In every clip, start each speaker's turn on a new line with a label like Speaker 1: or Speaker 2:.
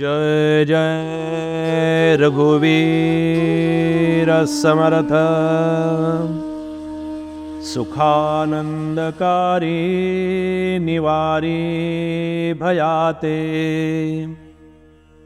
Speaker 1: जय जय रघुवीर समर्थ। सुखानंदकारी निवारी भयाते।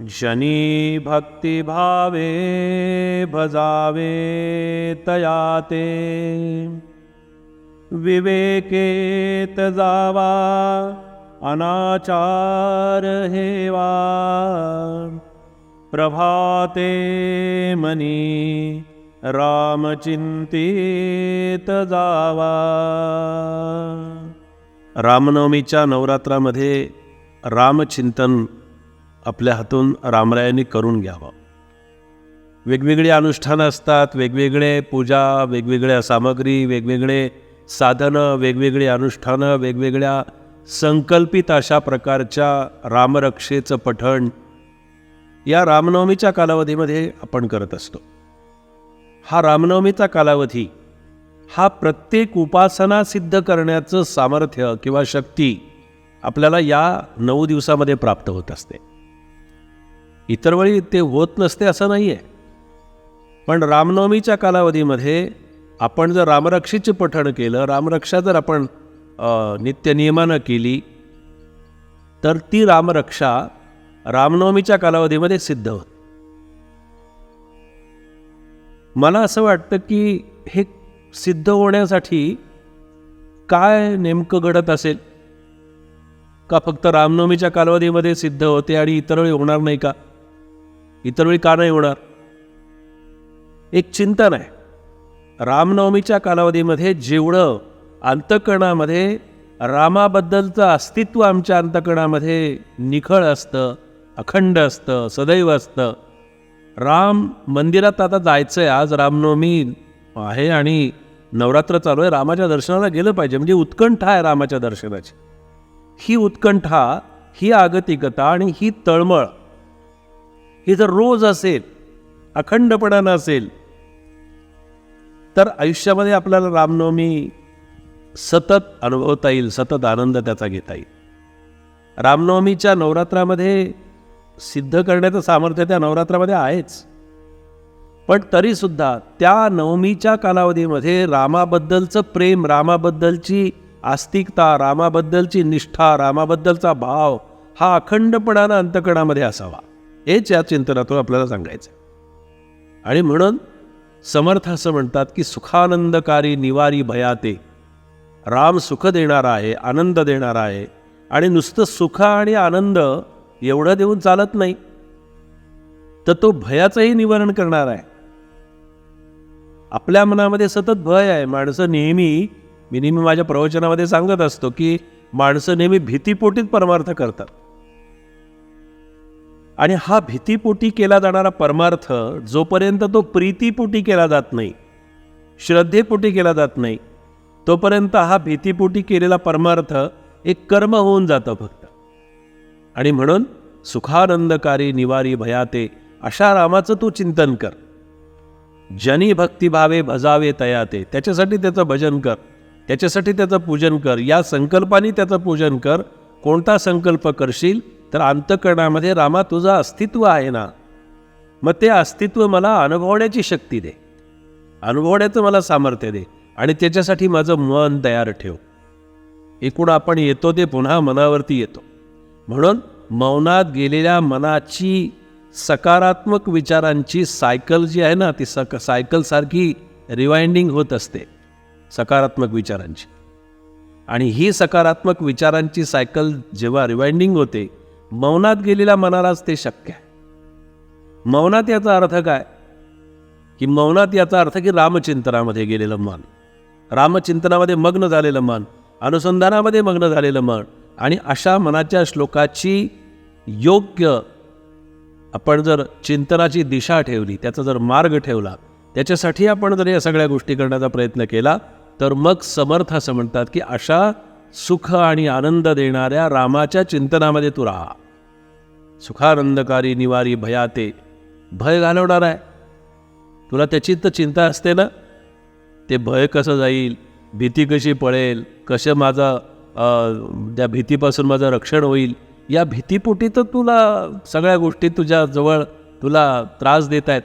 Speaker 1: जनी भक्तिभावे भजावे तयाते। विवेकेत जावा अनाचार हेवा प्रभाते मनी रामचिंतित जावा. रामनवमीच्या नवरात्रामध्ये रामचिंतन आपल्या हातून रामरायांनी करून घ्यावं. वेगवेगळी अनुष्ठानं असतात वेगवेगळे पूजा वेगवेगळ्या सामग्री वेगवेगळे साधनं वेगवेगळी अनुष्ठानं वेगवेगळ्या संकल्पित अशा प्रकारच्या रामरक्षेचं पठण या रामनवमीच्या कालावधीमध्ये आपण करत असतो. हा रामनवमीचा कालावधी हा प्रत्येक उपासना सिद्ध करण्याचं सामर्थ्य किंवा शक्ती आपल्याला या नऊ दिवसामध्ये प्राप्त होत असते. इतर वेळी ते होत नसते असं नाही आहे पण रामनवमीच्या कालावधीमध्ये आपण जर रामरक्षेचे पठण केलं रामरक्षा जर आपण नित्यनियमानं केली तर ती रामरक्षा रामनवमीच्या कालावधीमध्ये सिद्ध होत. मला असं वाटतं की हे सिद्ध होण्यासाठी काय नेमकं घडत असेल? का फक्त रामनवमीच्या कालावधीमध्ये सिद्ध होते आणि इतर वेळी होणार नाही का? इतर वेळी का नाही होणार? एक चिंतन आहे रामनवमीच्या कालावधीमध्ये जेवढं अंतकणामध्ये रामाबद्दलचं अस्तित्व आमच्या अंतकणामध्ये निखळ असतं अखंड असतं सदैव असतं. राम मंदिरात आता जायचं आहे आज रामनवमी आहे आणि नवरात्र चालू आहे. रामाच्या दर्शनाला गेलं पाहिजे म्हणजे उत्कंठा आहे रामाच्या दर्शनाची. ही उत्कंठा ही आगतिकता आणि ही तळमळ ही जर रोज असेल अखंडपणानं असेल तर आयुष्यामध्ये आपल्याला रामनवमी सतत अनुभवता येईल सतत आनंद त्याचा घेता येईल. रामनवमीच्या नवरात्रामध्ये सिद्ध करण्याचं सामर्थ्य त्या नवरात्रामध्ये आहेच. पण तरीसुद्धा त्या नवमीच्या कालावधीमध्ये रामाबद्दलचं प्रेम रामाबद्दलची आस्तिकता रामाबद्दलची निष्ठा रामाबद्दलचा भाव हा अखंडपणानं अंतकणामध्ये असावा. हेच या चिंतनातून आपल्याला सांगायचं आणि म्हणून समर्थ असं म्हणतात की सुखानंदकारी निवारी भयाते. राम सुख देणारा आहे आनंद देणारा आहे. आणि नुसतं सुख आणि आनंद एवढं देऊन चालत नाही. तर तो भयाचंही निवारण करणार आहे. आपल्या मनामध्ये सतत भय आहे. माणसं नेहमी मी नेहमी माझ्या प्रवचनामध्ये सांगत असतो की माणसं नेहमी भीतीपोटीत परमार्थ करतात. आणि हा भीतीपोटी केला जाणारा परमार्थ जोपर्यंत तो प्रीतीपोटी केला जात नाही श्रद्धेपोटी केला जात नाही तोपर्यंत हा भीतीपोटी केलेला परमार्थ एक कर्म होऊन जातं फक्त. आणि म्हणून सुखानंदकारी निवारी भयाते अशा रामाचं तू चिंतन कर. जनी भक्तिभावे भजावे तयाते त्याच्यासाठी त्याचं भजन कर त्याच्यासाठी त्याचं पूजन कर या संकल्पाने त्याचं पूजन कर कोणता संकल्प करशील तर अंतकरणामध्ये रामा तुझं अस्तित्व आहे ना. मग ते अस्तित्व मला अनुभवण्याची शक्ती दे. अनुभवण्याचं मला सामर्थ्य दे. आणि त्याच्यासाठी माझं मन तयार ठेव. एकूण आपण येतो ते पुन्हा मनावरती येतो. म्हणून मौनात गेलेल्या मनाची सकारात्मक विचारांची सायकल जी आहे ना ती सक सायकलसारखी रिवाइंडिंग होत असते सकारात्मक विचारांची. आणि ही सकारात्मक विचारांची सायकल जेव्हा रिवाइंडिंग होते मौनात गेलेल्या मनालाच ते शक्य आहे. मौनात याचा अर्थ काय? की मौनात याचा अर्थ की रामचिंतनामध्ये गेलेलं मन. रामचिंतनामध्ये मग्न झालेलं मन अनुसंधानामध्ये मग्न झालेलं मन आणि अशा मनाच्या श्लोकाची योग्य आपण जर चिंतनाची दिशा ठेवली त्याचा जर मार्ग ठेवला त्याच्यासाठी आपण जर या सगळ्या गोष्टी करण्याचा प्रयत्न केला तर मग समर्थ असं म्हणतात की अशा सुख आणि आनंद देणाऱ्या रामाच्या चिंतनामध्ये तू राहा. सुखानंदकारी निवारी भयाते भय घालवणार आहे. तुला त्याची तर चिंता असते ना? ते भय कसं जाईल भीती कशी पळेल कसं माझा त्या भीतीपासून माझं रक्षण होईल या भीतीपोटी तर तुला सगळ्या गोष्टी तुझ्या जवळ तुला त्रास देत आहेत.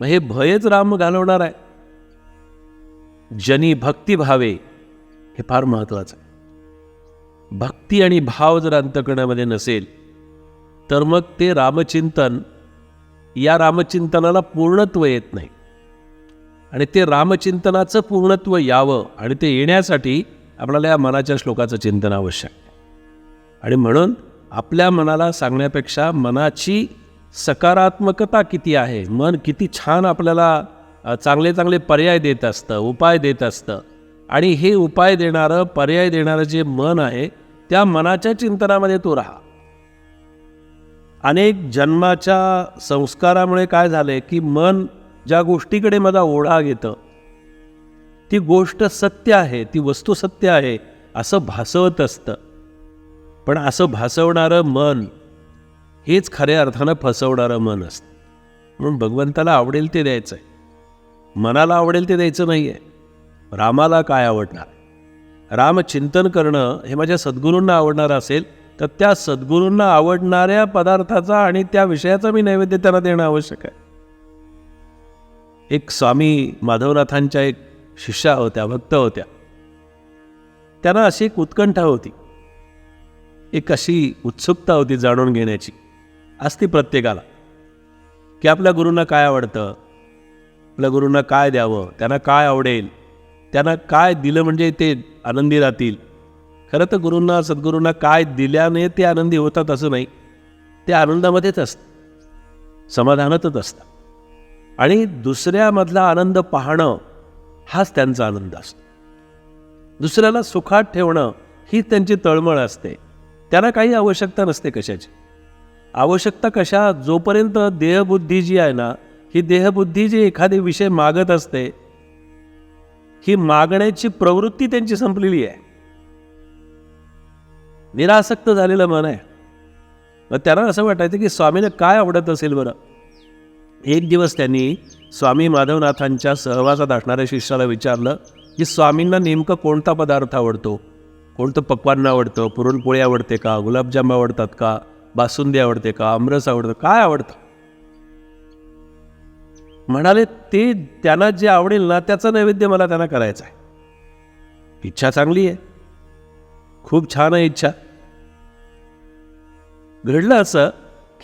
Speaker 1: मग हे भयच राम घालवणार आहे. जनी भक्ती भावे हे फार महत्त्वाचं आहे. भक्ती आणि भाव जर अंतकरणामध्ये नसेल तर मग ते रामचिंतन या रामचिंतनाला पूर्णत्व येत नाही. आणि ते रामचिंतनाचं पूर्णत्व यावं आणि ते येण्यासाठी आपल्याला या मनाच्या श्लोकाचं चिंतन आवश्यक आहे. आणि म्हणून आपल्या मनाला सांगण्यापेक्षा मनाची सकारात्मकता किती आहे मन किती छान आपल्याला चांगले चांगले पर्याय देत असतं उपाय देत असतं आणि हे उपाय देणारं पर्याय देणारं जे मन आहे त्या मनाच्या चिंतनामध्ये तो राहा. अनेक जन्माच्या संस्कारामुळे काय झालंय की मन ज्या गोष्टीकडे माझा ओढा घेतं ती गोष्ट सत्य आहे ती वस्तू सत्य आहे असं भासवत असतं. पण असं भासवणारं मन हेच खऱ्या अर्थानं फसवणारं मन असतं. म्हणून भगवंताला आवडेल ते द्यायचं आहे मनाला आवडेल ते द्यायचं नाही आहे रामाला काय आवडणार? रामचिंतन करणं हे माझ्या सद्गुरूंना आवडणारं असेल तर त्या सद्गुरूंना आवडणाऱ्या पदार्थाचा आणि त्या विषयाचा मी नैवेद्य त्यांना देणं आवश्यक आहे. एक स्वामी माधवनाथांच्या एक शिष्या होत्या भक्त होत्या. त्यांना अशी एक उत्कंठा होती. एक अशी उत्सुकता होती जाणून घेण्याची. असती प्रत्येकाला. की आपल्या गुरूंना काय आवडतं? आपल्या गुरूंना काय द्यावं? त्यांना काय आवडेल? त्यांना काय दिलं म्हणजे ते आनंदी राहतील? खरं तर गुरूंना सद्गुरूंना काय दिल्याने ते आनंदी होतात असं नाही. ते आनंदामध्येच असतं. समाधानातच असतं आणि दुसऱ्यामधला आनंद पाहणं हाच त्यांचा आनंद असतो. दुसऱ्याला सुखात ठेवणं हीच त्यांची तळमळ असते. त्यांना काही आवश्यकता नसते कशाची. आवश्यकता कशा? जोपर्यंत देहबुद्धी जी आहे ना ही देहबुद्धी जी एखादे विषय मागत असते ही मागण्याची प्रवृत्ती त्यांची संपलेली आहे. निरासक्त झालेलं मन आहे. मग त्यांना असं वाटायचं की स्वामीनं काय आवडत असेल बरं? एक दिवस त्यांनी स्वामी माधवनाथांच्या सहवासात असणाऱ्या शिष्याला विचारलं की स्वामींना नेमकं कोणता पदार्थ आवडतो? कोणतं पक्वान्न आवडतं? पुरणपोळी आवडते का? गुलाबजाम आवडतात का? बासुंदी आवडते का? आमरस आवडतं? काय आवडतं? म्हणाले ते त्यांना जे आवडेल ना त्याचं नैवेद्य मला त्यांना करायचं आहे इच्छा चांगली आहे. खूप छान आहे इच्छा. घडलं असं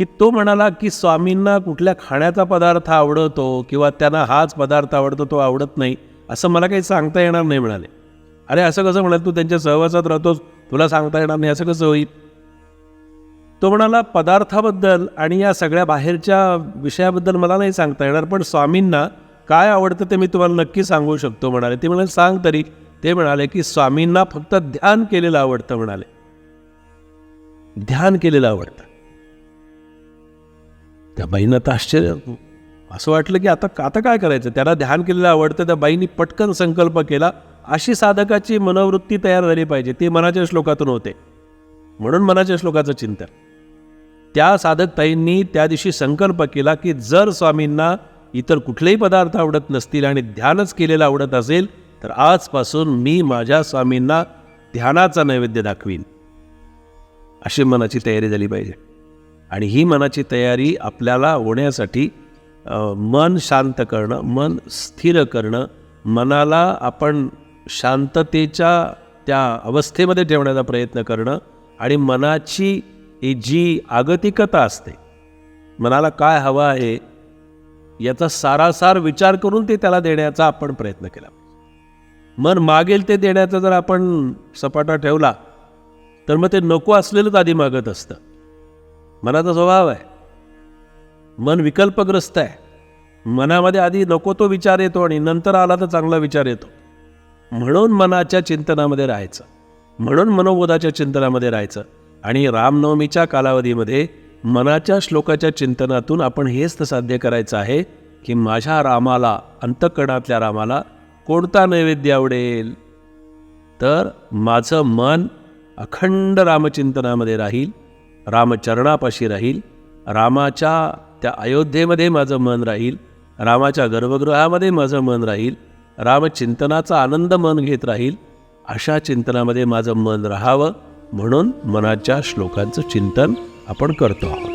Speaker 1: की तो म्हणाला की स्वामींना कुठल्या खाण्याचा पदार्थ आवडतो किंवा त्यांना हाच पदार्थ आवडतो तो आवडत नाही असं मला काही सांगता येणार नाही म्हणाले. अरे असं कसं म्हणाल तू? त्यांच्या सहवासात राहतोस तुला सांगता येणार नाही असं कसं होईल? तो म्हणाला पदार्थाबद्दल आणि या सगळ्या बाहेरच्या विषयाबद्दल मला नाही सांगता येणार पण स्वामींना काय आवडतं ते मी तुम्हाला नक्की सांगू शकतो म्हणाले. ते म्हणाले सांग तरी. ते म्हणाले की स्वामींना फक्त ध्यान केलेलं आवडतं म्हणाले. ध्यान केलेलं आवडतं. त्या बाईंना तर आश्चर्य. असं वाटलं की आता आता काय करायचं? त्याला ध्यान केलेलं आवडतं त्या बाईंनी पटकन संकल्प केला अशी साधकाची मनोवृत्ती तयार झाली पाहिजे. ती मनाच्या श्लोकातून होते. म्हणून मनाच्या श्लोकाचं चिंतन. त्या साधक ताईंनी त्या दिवशी संकल्प केला की जर स्वामींना इतर कुठलेही पदार्थ आवडत नसतील आणि ध्यानच केलेलं आवडत असेल तर आजपासून मी माझ्या स्वामींना ध्यानाचा नैवेद्य दाखवीन. अशी मनाची तयारी झाली पाहिजे. आणि ही मनाची तयारी आपल्याला होण्यासाठी मन शांत करणं मन स्थिर करणं मनाला आपण शांततेच्या त्या अवस्थेमध्ये ठेवण्याचा प्रयत्न करणं आणि मनाची जी आगतिकता असते मनाला काय हवं आहे याचा सारासार विचार करून ते त्याला देण्याचा आपण प्रयत्न केला मन मागेल ते देण्याचा जर आपण सपाटा ठेवला तर मग ते नको असलेलंच आधी मागत असतं. मनाचा स्वभाव आहे. मन विकल्पग्रस्त आहे. मनामध्ये आधी नको तो विचार येतो आणि नंतर आला तर चांगला विचार येतो. म्हणून मनाच्या चिंतनामध्ये राहायचं. म्हणून मनोबोधाच्या चिंतनामध्ये राहायचं. आणि रामनवमीच्या कालावधीमध्ये मनाच्या श्लोकाच्या चिंतनातून आपण हेच तर साध्य करायचं आहे की माझ्या रामाला अंतकणातल्या रामाला कोणता नैवेद्य आवडेल? तर माझं मन अखंड रामचिंतनामध्ये राहील. रामचरणापाशी राहील. रामाच्या त्या अयोध्येमध्ये माझं मन राहील. रामाच्या गर्भगृहामध्ये माझं मन राहील. रामचिंतनाचा आनंद मन घेत राहील. अशा चिंतनामध्ये माझं मन राहावं म्हणून मनाच्या श्लोकांचं चिंतन आपण करतो आहोत.